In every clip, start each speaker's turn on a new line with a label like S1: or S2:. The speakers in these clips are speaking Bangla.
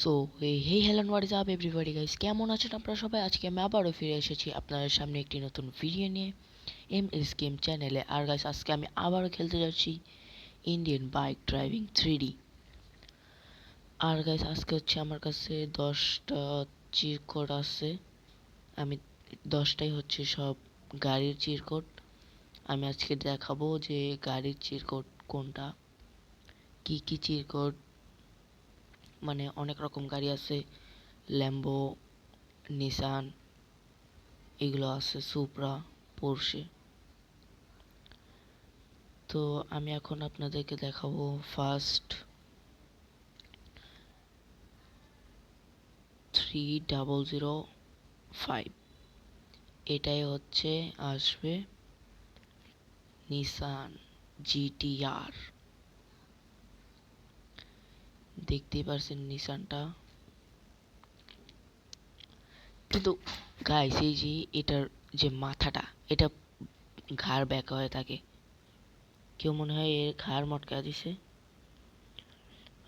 S1: So hey hello what is up everybody guys কেমন আছেন আপনারা সবাই? আজকে আমি আবারও ফিরে এসেছি আপনাদের সামনে একটি নতুন ভিডিও নিয়ে এম এস গেম চ্যানেলে আর গাইস আজকে আমি আবারও খেলতে যাচ্ছি ইন্ডিয়ান বাইক ড্রাইভিং থ্রি আর গাইস আজকে হচ্ছে আমার কাছে দশটা চিরকোড আছে। আমি দশটাই হচ্ছে সব গাড়ির চিরকোড আমি আজকে দেখাবো যে গাড়ির চিরকোড কোনটা, কি কি চিরকোড মানে অনেক রকম গাড়ি আছে ল্যাম্বো নিসান এগুলো আছে সুপ্রা পোর্শে তো আমি এখন আপনাদেরকে দেখাবো first three double zero five এটাই হচ্ছে, আসবে নিসান জিটিআর দেখতেই পারছেন নিশানটা। কিন্তু গাইস এই যে এটার যে মাথাটা, এটা ঘাড় ব্যাকা হয়ে থাকে। কেউ মনে হয় এর ঘাড় মটকা দিছে।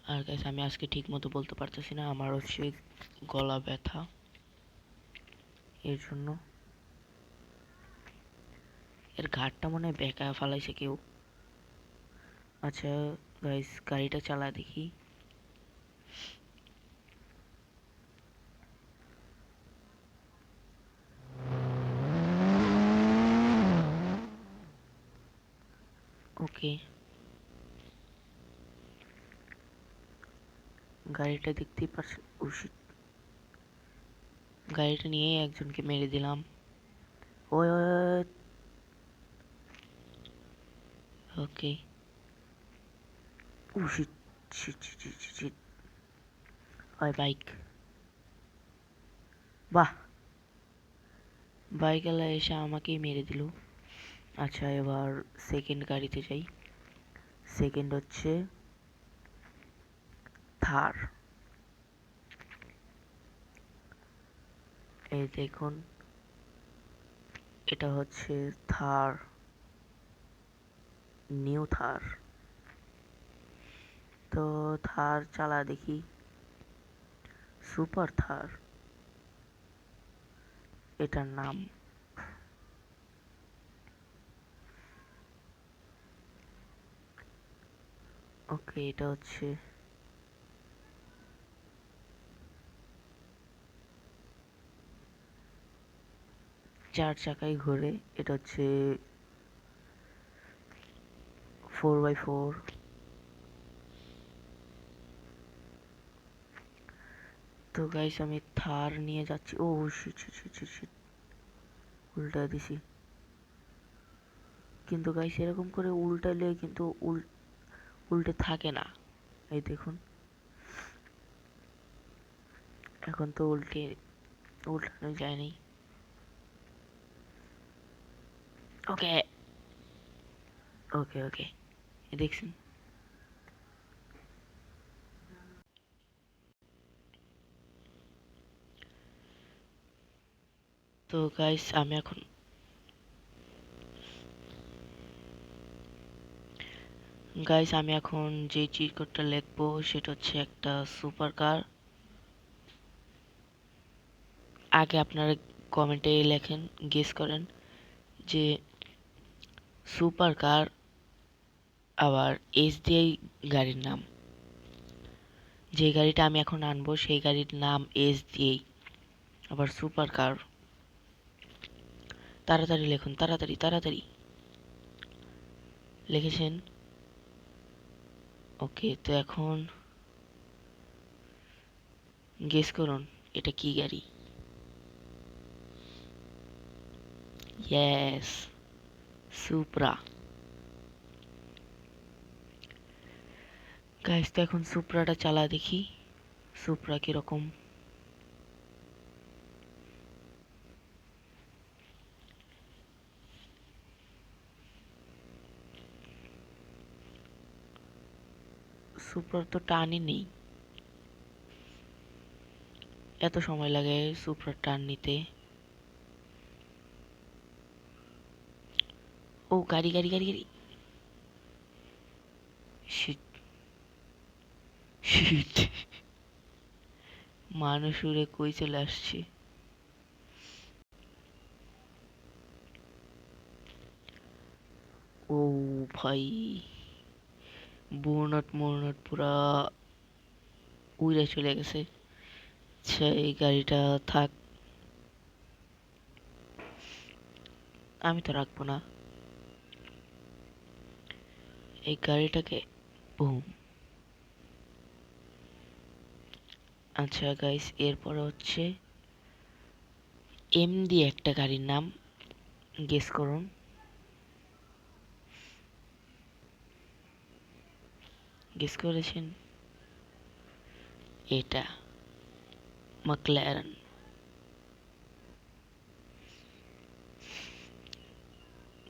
S1: আর গাইস আমি আজকে ঠিক মতো বলতে পারতেছি না, আমার হচ্ছে গলা ব্যথা। এর জন্য এর ঘাটটা মনে হয় বেঁকা ফালাইছে কেউ। আচ্ছা গাইস গাড়িটা চালা দেখি। ওকে। গাড়িটা দেখতেই পারছেন উচিত গাড়িটা নিয়ে একজনকে মেরে দিলাম। ওই ওকে। উচিত ওই বাইক। বাহ। বাইকওয়ালা এসে আমাকেই মেরে দিল। আচ্ছা এবার সেকেন্ড গাড়িতে যাই। সেকেন্ড হচ্ছে থার এই দেখুন, এটা হচ্ছে থার নিউ থার তো থার চালা দেখি। সুপার থার এটার নাম ওকে, এটা হচ্ছে। চার চাকায় ঘোরে, এটা হচ্ছে ফোর বাই ফোর তো গাইস আমি থার নিয়ে যাচ্ছি। ও শিট উল্টা দিছি। কিন্তু গাইস এরকম করে উল্টালে কিন্তু উল উল্টে থাকে না। এই দেখুন। এখন তো উল্টে, উল্টানো যায়নি। ওকে। ওকে ওকে। দেখছেন? তো গাইস আমি এখন গাইস আমি এখন যে চিরকোডটা লিখব, সেটা হচ্ছে একটা সুপার কার আগে আপনারা কমেন্টে লেখেন গেস করেন যে সুপার কার আবার এস ডিআই গাড়ির নাম। যে গাড়িটা আমি এখন আনব, সেই গাড়ির নাম এস ডিআই আবার সুপার কার তাড়াতাড়ি লেখুন, তাড়াতাড়ি তাড়াতাড়ি। লিখেছেন ওকে, তো এখন গেস করুন, এটা কি গাড়ি? ইয়েস সুপ্রা গাইস তো এখন সুপ্রাটা চালা দেখি। সুপ্রা কীরকম? সুপ্রার তো টানই নেই। এত সময় লাগে সুপ্রার টান নিতে। ও, গাড়ি গাড়ি গাড়ি গাড়ি। শিট। শিট। মানুষ উড়ে কই চলে আসছে? ও ভাই। বুনট মুনট পুরা উড়ে চলে গেছে। এই গাড়িটা থাক। আমি তো রাখব না। এই গাড়িটাকে বুম। আচ্ছা গাইস এরপরে হচ্ছে এম দিয়ে একটা গাড়ির নাম গেস করুন। গেস করেছেন? এটা মাকলারেন।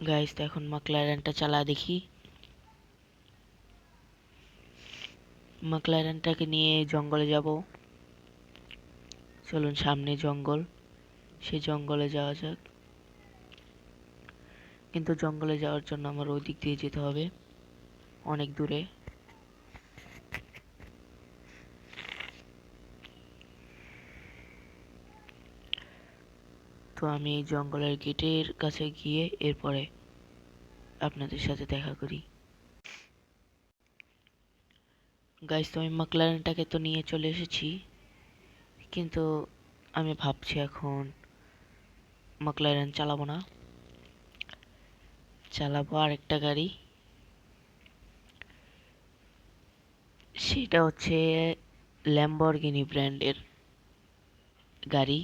S1: গাইস, তো এখন মাকলারেনটা চালা দেখি। মাকলারেনটাকে নিয়ে জঙ্গলে যাব। চলুন সামনে জঙ্গল। সে জঙ্গলে যাওয়া যাক। কিন্তু জঙ্গলে যাওয়ার জন্য আমার ওই দিক দিয়ে যেতে হবে। অনেক দূরে। তো আমি এই জঙ্গলের গেটের কাছে গিয়ে এরপরে আপনাদের সাথে দেখা করি। গাইস তো আমি মাকলারেনটাকে তো নিয়ে চলে এসেছি, কিন্তু আমি ভাবছি এখন মাকলারেন চালাবো না। চালাবো আরেকটা গাড়ি। সেটা হচ্ছে ল্যাম্বরগিনি ব্র্যান্ডের গাড়ি।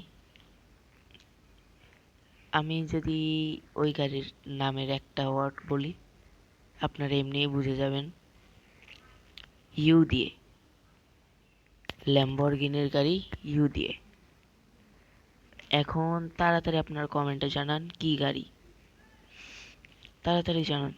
S1: আমি যদি ওই গাড়ির নামের একটা ওয়ার্ড বলি, আপনারা এমনিই বুঝে যাবেন। ইউ দিয়ে। ল্যাম্বরগিনির গাড়ি ইউ দিয়ে। এখন তাড়াতাড়ি আপনার কমেন্টে জানান কি গাড়ি। তাড়াতাড়ি জানান।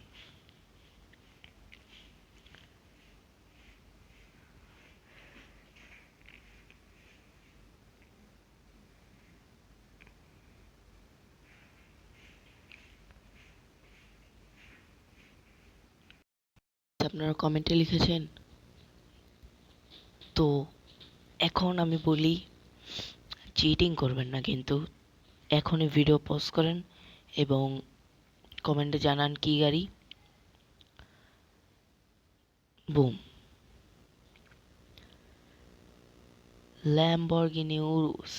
S1: আপনারা কমেন্টে লিখেছেন। তো এখন আমি বলি চিটিং করবেন না কিন্তু। এখনই ভিডিও পজ করেন এবং কমেন্টে জানান কি গাড়ি। Boom Lamborghini Urus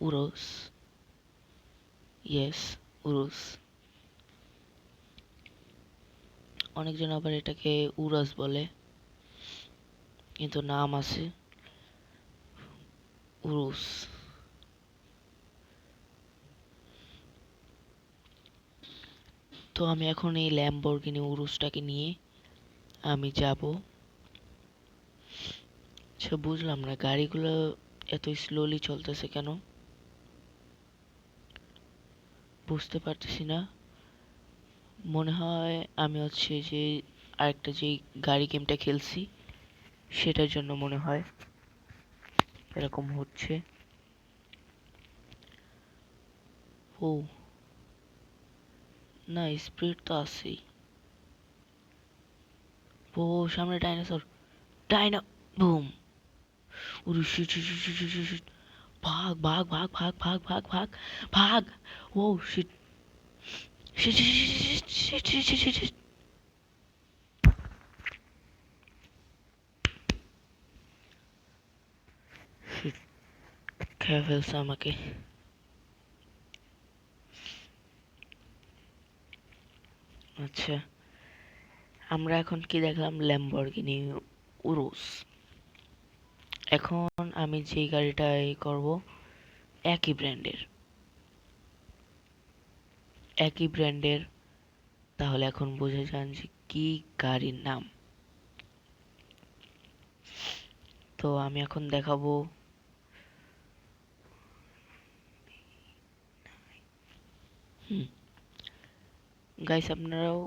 S1: Urus yes Urus অনেকজন আবার এটাকে উরাস বলে। কিন্তু নাম আছে উরুস। তো আমি এখন এই ল্যাম্বরগিনি উরুসটাকে নিয়ে আমি যাব। আচ্ছা বুঝলাম না, গাড়িগুলো এত স্লোলি চলতেছে কেন? বুঝতে পারতেছি না। মনে হয় আমি হচ্ছে যে আরেকটা যে গাড়ি গেমটা খেলছি সেটার জন্য মনে হয় এরকম হচ্ছে ও না স্পিড তো আছেই ও সামনে ডাইনোসর ডাইনো বুম ভাগ ভাগ ভাগ ভাগ ভাগ ভাগ ভাগ ভাগ ও শিট Shit, shit, আচ্ছা আমরা এখন কি দেখলাম? ল্যাম্বরগিনি উরুস এখন আমি যে গাড়িটাই করব একই ব্র্যান্ডের একই ব্র্যান্ডের, তাহলে এখন বুঝে যান যে কি গাড়ির নাম। তো আমি এখন দেখাবো গাইস আপনারাও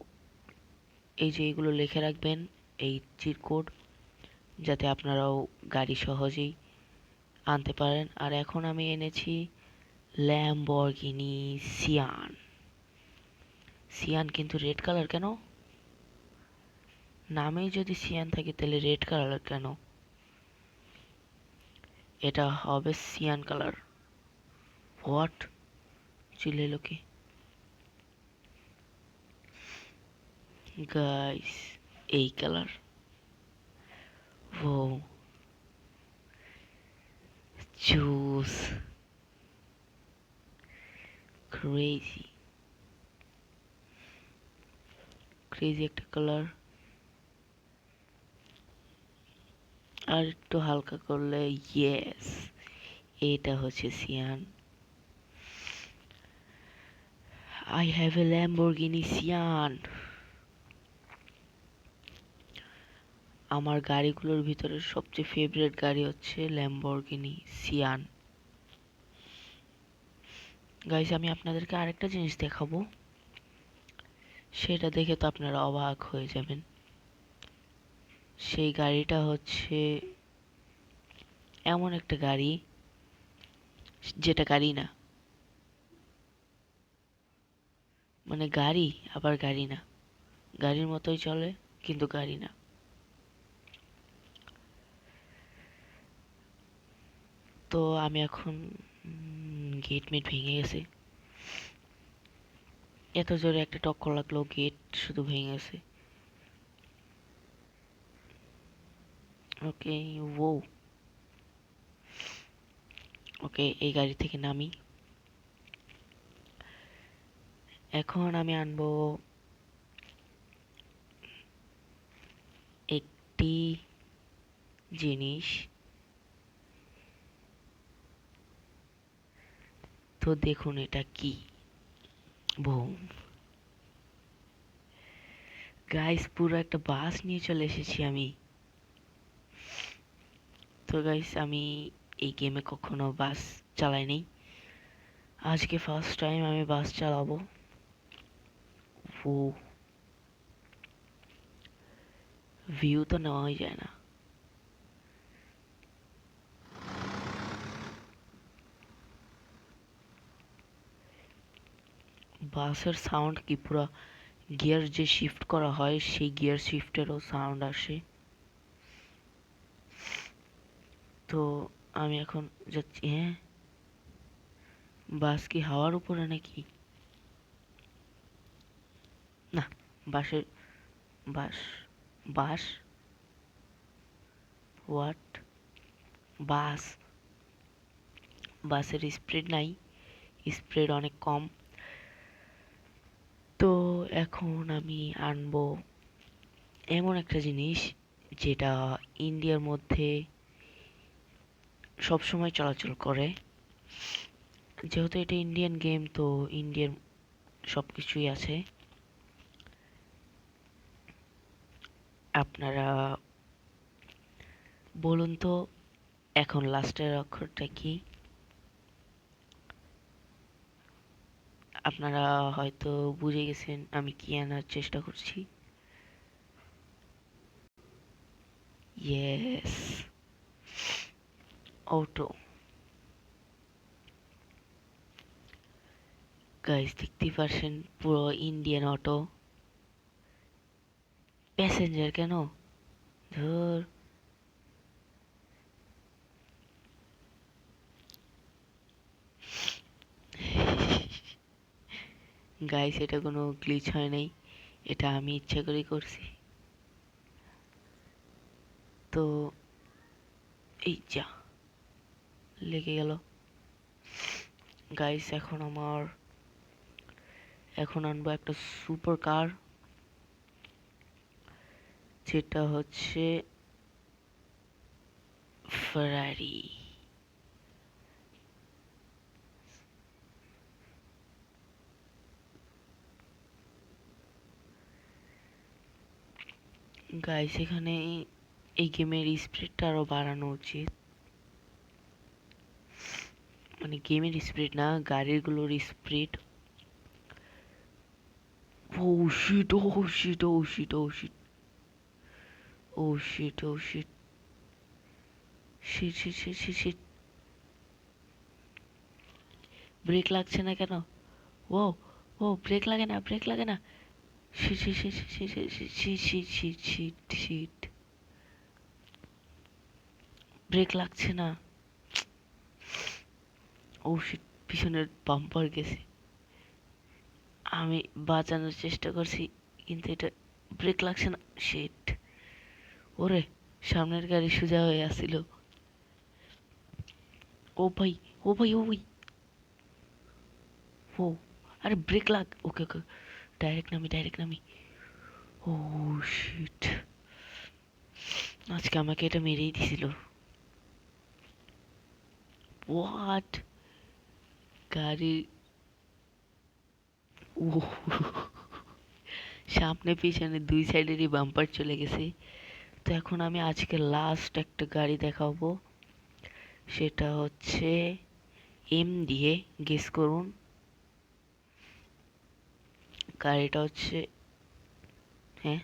S1: এই যে এগুলো লিখে রাখবেন, এই চিট কোড, যাতে আপনারাও গাড়ি সহজেই আনতে পারেন। আর এখন আমি এনেছি ল্যাম্বরগিনি সিয়ান সিয়ান কিন্তু রেড কালার কেন? নামেই যদি সিয়ান থাকে, তাহলে রেড কালার কেন? এটা হবে সিয়ান কালার। হোয়াট? চিলে লোকে গাইস, এই colour. Oh juice crazy. Crazy একটা কালার আর একটু হালকা করলে ইয়েস এটা হচ্ছে Sian. I have a Lamborghini Sian. আমার গাড়িগুলোর ভিতরে সবচেয়ে ফেভারিট গাড়ি হচ্ছে ল্যাম্বরগিনি সিয়ান। গাইস আমি আপনাদেরকে আরেকটা জিনিস দেখাবো। সেটা দেখে তো আপনারা অবাক হয়ে যাবেন। সেই গাড়িটা হচ্ছে এমন একটা গাড়ি, যেটা গাড়ি না। মানে গাড়ি, আবার গাড়ি না। গাড়ির মতোই চলে, কিন্তু গাড়ি না। তো আমি এখন গেট মেট ভেঙে গেছে। এত জোরে একটা টক্কর লাগল গেট শুধু ভেঙে গেছে ওকে ও ওকে এই গাড়ি থেকে নামি। এখন আমি আনব একটি জিনিস। তো দেখুন এটা কি। বুম গাইস পুরো একটা বাস নিয়ে চলে এসেছি আমি। তো গাইস আমি এই গেমে কখনো বাস চালাইনি আজকে ফার্স্ট টাইম আমি বাস চালাবো। ভিউ তো নেওয়াই যায় না। বাসের সাউন্ড কি পুরো গিয়ার যে শিফট করা হয়, সেই গিয়ার শিফটেরও সাউন্ড আসে। তো আমি এখন যাচ্ছি হ্যাঁ? বাস কি হাওয়ার উপরে নাকি? না, বাসের বাস বাস? হোয়াট বাস? বাসের স্পিড নাই স্পিড অনেক কম। এখন আমি আনব এমন একটা জিনিস যেটা ইন্ডিয়ার মধ্যে সব সময় চলাচল করে। যেহেতু এটা ইন্ডিয়ান গেম তো ইন্ডিয়ার সব কিছুই আছে। আপনারা বলুন তো, এখন লাস্টের অক্ষরটা কি? আপনারা হয়তো বুঝে গেছেন আমি কি আনার চেষ্টা করছি। ইয়েস অটো গাইস দেখতেই পারছেন পুরো ইন্ডিয়ান অটো প্যাসেঞ্জার কেন? ধর। গাইস এটা কোনো গ্লিচ হয় নাই। এটা আমি ইচ্ছা করেই করছি। তো, এই যা, লেগে গেল। গাইস এখন আমার, এখন আনব একটা সুপার কার যেটা হচ্ছে ফেরারি গাইস এখানে এই গেমের স্পিডটা আরও বাড়ানো উচিত। মানে গেমের স্পিড না, গাড়িগুলোর speed oh shit oh shit oh shit oh shit oh shit oh shit shit shit shit shit shit brake লাগছে না কেন? ও ও ব্রেক লাগে না ব্রেক লাগে না। Shit shit shit shit shit shit shit shit shit shit brake লাগছে না ও shit, পিছনের বাম্পার গেছে আমি বাঁচানোর চেষ্টা করছি কিন্তু এটা ব্রেক লাগছে না শিট ওরে সামনের গাড়ি সোজা হয়ে আসছিল ও ভাই ও ভাই ও ভাই ও আরে ব্রেক লাগ ওকে ওকে ডাইরেক্ট নামি ডাইরেক্ট নামি। ও শিট আজকে আমাকে এটা মেরেই দিছিল। হোয়াট গাড়ি ও সামনে পিছনে দুই সাইডেরই বাম্পার চলে গেছে। তো এখন আমি আজকে লাস্ট একটা গাড়ি দেখাবো। সেটা হচ্ছে এম দিয়ে গেস করুন। গাড়িটা হচ্ছে হ্যাঁ?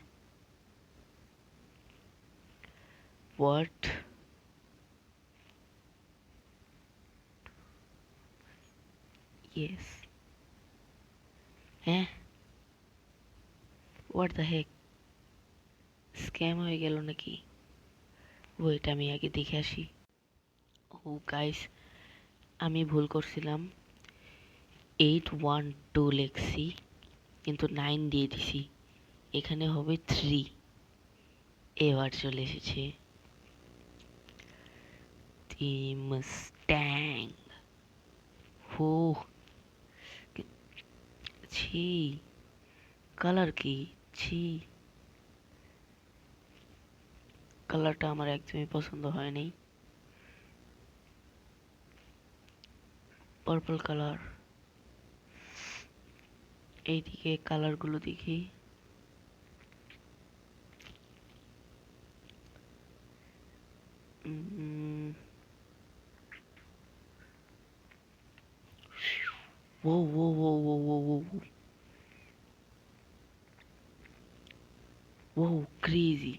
S1: হোয়াট ইয়েস হ্যাঁ? হোয়াট দ্য হেক স্ক্যাম হয়ে গেল নাকি? ওইটা আমি আগে দেখে আসি। ও গাইস আমি ভুল করছিলাম। এইট ওয়ান টু লেখছি কিন্তু নাইন দিয়ে দিছি। এখানে হবে থ্রি এবার চলে এসেছে মাস্ট্যাং হো। ছি। কালার কি? ছি। কালারটা আমার একদমই পছন্দ হয়নি। পার্পল কালার এইদিকে কালারগুলো দেখি whoa, whoa, whoa, whoa, whoa, whoa. Whoa, crazy.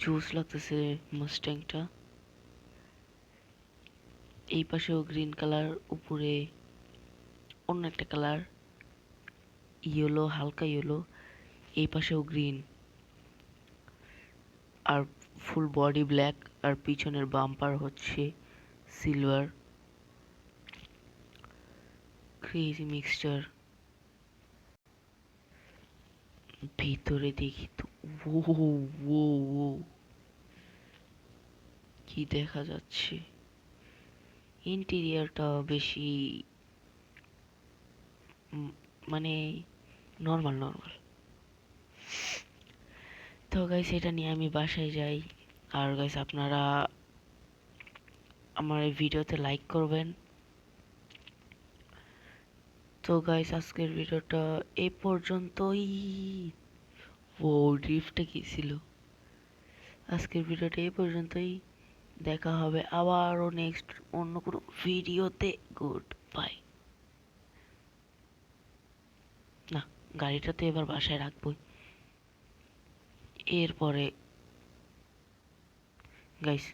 S1: জোস লাগতেছে মাস্ট্যাংটা এই পাশেও গ্রিন কালার উপরে অন্য একটা কালার ইয়েলো, হালকা ইয়েলো, এই পাশেও গ্রিন। আর ফুল বডি ব্ল্যাক, আর পিছনের বাম্পার হচ্ছে সিলভার। Crazy mixture. ভিতরে দেখি তো ও ও ও কি দেখা যাচ্ছে? ইন্টেরিয়ারটা বেশি মানে নর্মাল নর্মাল তো গাইস এটা নিয়ে আমি বাসায় যাই। আর গাইস আপনারা আমার এই ভিডিওতে লাইক করবেন। তো গাইস আজকের ভিডিওটা এই পর্যন্তই। ও ড্রিফটটা কি ছিল আজকের ভিডিওটা এই পর্যন্তই। দেখা হবে আবারও নেক্সট অন্য কোনো ভিডিওতে। গুড বাই না গাড়িটা তো এবার বাসায় রাখবই। এরপরে গাইস